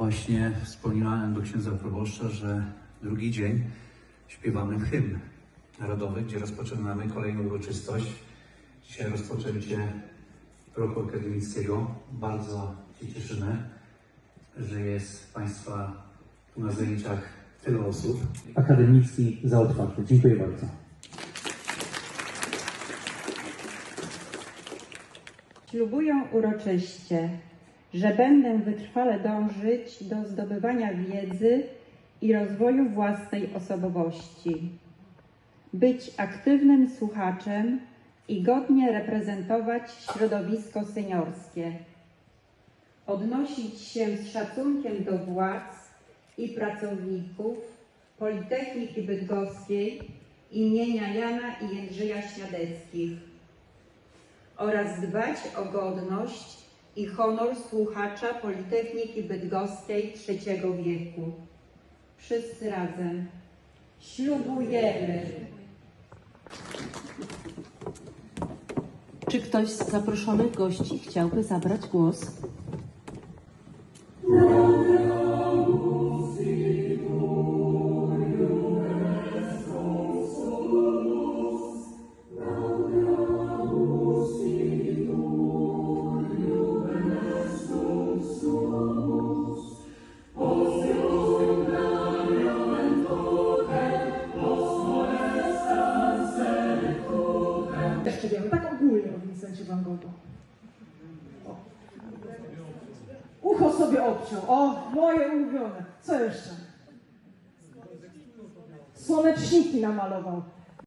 właśnie wspomniałem do księdza proboszcza, że drugi dzień śpiewamy hymn narodowy, gdzie rozpoczynamy kolejną uroczystość. Dzisiaj rozpoczęcie roku akademickiego. Bardzo się cieszymy, że jest Państwa tu na zajęciach tyle osób. akademicki za otwarty. Dziękuję bardzo. Ślubuję uroczyście, że będę wytrwale dążyć do zdobywania wiedzy i rozwoju własnej osobowości, być aktywnym słuchaczem i godnie reprezentować środowisko seniorskie, odnosić się z szacunkiem do władz i pracowników Politechniki Bydgoskiej imienia Jana i Jędrzeja Śniadeckich oraz dbać o godność i honor słuchacza Politechniki Bydgoskiej trzeciego wieku. Wszyscy razem ślubujemy. Czy ktoś z zaproszonych gości chciałby zabrać głos? Jeszcze tak ogólnie o Vincencie Van Goghu. Ucho sobie obciął. O, moje ulubione. Co jeszcze? Słoneczniki namalował.